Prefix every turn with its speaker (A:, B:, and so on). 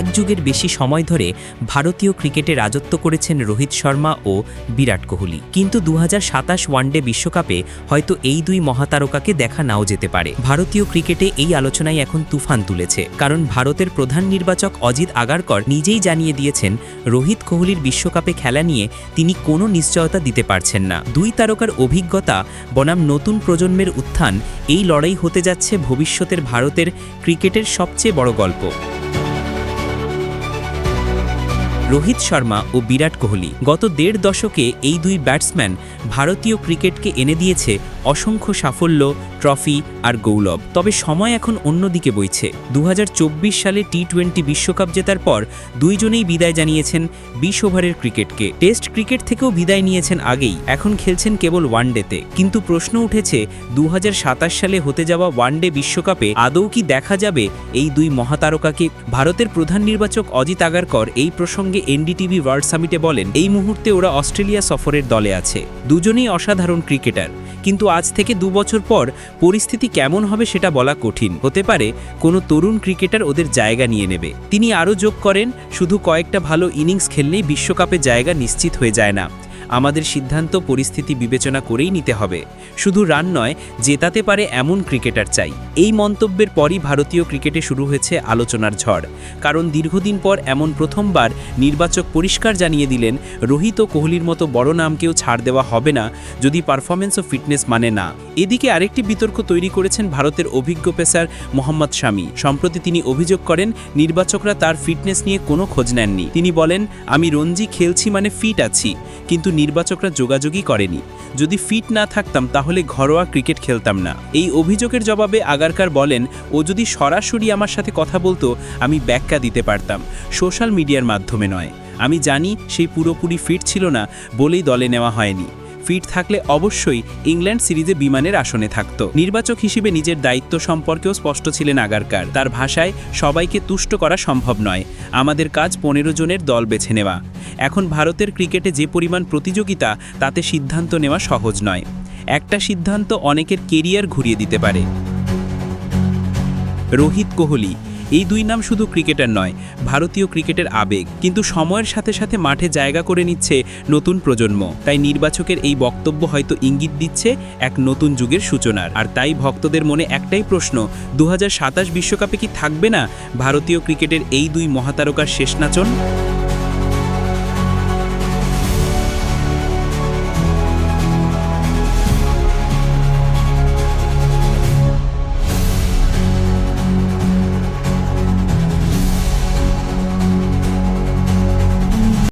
A: এক যুগের বেশি সময় ধরে ভারতীয় ক্রিকেটে রাজত্ব করেছেন রোহিত শর্মা ও বিরাট কোহলি। কিন্তু দু হাজার সাতাশ ওয়ানডে বিশ্বকাপে হয়তো এই দুই মহাতারকাকে দেখা নাও যেতে পারে। ভারতীয় ক্রিকেটে এই আলোচনায় এখন তুফান তুলেছে। কারণ ভারতের প্রধান নির্বাচক অজিত আগারকর নিজেই জানিয়ে দিয়েছেন, রোহিত কোহলির বিশ্বকাপে খেলা নিয়ে তিনি কোনো নিশ্চয়তা দিতে পারছেন না। দুই তারকার অভিজ্ঞতা, বনাম নতুন প্রজন্মের উত্থান, এই লড়াই হতে যাচ্ছে ভবিষ্যতের ভারতের ক্রিকেটের সবচেয়ে বড় গল্প। রোহিত শর্মা ও বিরাট কোহলি। গত দেড় দশকে এই দুই ব্যাটসম্যান ভারতীয় ক্রিকেটকে এনে দিয়েছে অসংখ্য সাফল্য, ট্রফি আর গৌলব তবে সময় এখন অন্যদিকে বইছে। দু সালে টি টোয়েন্টি বিশ্বকাপ জেতার পর দুইজনেই বিদায় জানিয়েছেন বিশ ওভারের ক্রিকেটকে। টেস্ট ক্রিকেট থেকেও বিদায় নিয়েছেন আগেই। এখন খেলছেন কেবল ওয়ানডেতে। কিন্তু প্রশ্ন উঠেছে দু হাজার সাতাশ সালে হতে যাওয়া ওয়ানডে বিশ্বকাপে আদৌ কি দেখা যাবে এই দুই মহাতারকাকে? ভারতের প্রধান নির্বাচক অজিত আগারকর এই প্রসঙ্গে এনডিটিভি ওয়ার্ল্ড সামিটে বলেন, এই মুহূর্তে ওরা অস্ট্রেলিয়া সফরের দলে আছে। দুজনেই অসাধারণ ক্রিকেটার। কিন্তু আজ থেকে দু বছর পর পরিস্থিতি কেমন হবে সেটা বলা কঠিন। হতে পারে কোনো তরুণ ক্রিকেটার ওদের জায়গা নিয়ে নেবে। তিনি আরও যোগ করেন, শুধু কয়েকটা ভালো ইনিংস খেললেই বিশ্বকাপে জায়গা নিশ্চিত হয়ে যায় না। আমাদের সিদ্ধান্ত, পরিস্থিতি বিবেচনা করেই নিতে হবে। শুধু রান নয়, জেতাতে পারে এমন ক্রিকেটার চাই। এই মন্তব্যের পরই ভারতীয় ক্রিকেটে শুরু হয়েছে আলোচনার ঝড়। কারণ দীর্ঘদিন পর এমন প্রথমবার নির্বাচক পরিষ্কার জানিয়ে দিলেন, রোহিত ও কোহলির মতো বড় নামকেও ছাড় দেওয়া হবে না, যদি পারফরমেন্স ও ফিটনেস মানে না। এদিকে আরেকটি বিতর্ক তৈরি করেছেন ভারতের অভিজ্ঞ পেসার মোহাম্মদ শামি। সম্প্রতি তিনি অভিযোগ করেন, নির্বাচকরা তার ফিটনেস নিয়ে কোনো খোঁজ নেননি। তিনি বলেন, আমি রঞ্জি খেলছি মানে ফিট আছি, কিন্তু নির্বাচকরা যোগাযোগই করেনি। যদি ফিট না থাকতাম, তাহলে ঘরোয়া ক্রিকেট খেলতাম না। এই অভিযোগের জবাবে আগারকার বলেন, ও যদি সরাসরি আমার সাথে কথা বলতো, আমি ব্যাখ্যা দিতে পারতাম। সোশ্যাল মিডিয়ার মাধ্যমে নয়। আমি জানি সেই পুরোপুরি ফিট ছিল না বলেই দলে নেওয়া হয়নি। ফিট থাকলে অবশ্যই ইংল্যান্ড সিরিজে বিমানের আসনে থাকত। নির্বাচক হিসেবে নিজের দায়িত্ব সম্পর্কেও স্পষ্ট ছিলেন আগারকার। তার ভাষায়, সবাইকে তুষ্ট করা সম্ভব নয়। আমাদের কাজ পনেরো জনের দল বেছে নেওয়া। এখন ভারতের ক্রিকেটে যে পরিমাণ প্রতিযোগিতা, তাতে সিদ্ধান্ত নেওয়া সহজ নয়। একটা সিদ্ধান্ত অনেকের কেরিয়ার ঘুরিয়ে দিতে পারে। রোহিত কোহলি, এই দুই নাম শুধু ক্রিকেটার নয়, ভারতীয় ক্রিকেটের আবেগ, কিন্তু সময়ের সাথে সাথে মাঠে জায়গা করে নিচ্ছে নতুন প্রজন্ম। তাই নির্বাচকের এই বক্তব্য হয়তো ইঙ্গিত দিচ্ছে এক নতুন যুগের সূচনার। আর তাই ভক্তদের মনে একটাই প্রশ্ন দু বিশ্বকাপে কি থাকবে না ভারতীয় ক্রিকেটের এই দুই মহাতারকার শেষ নাচন?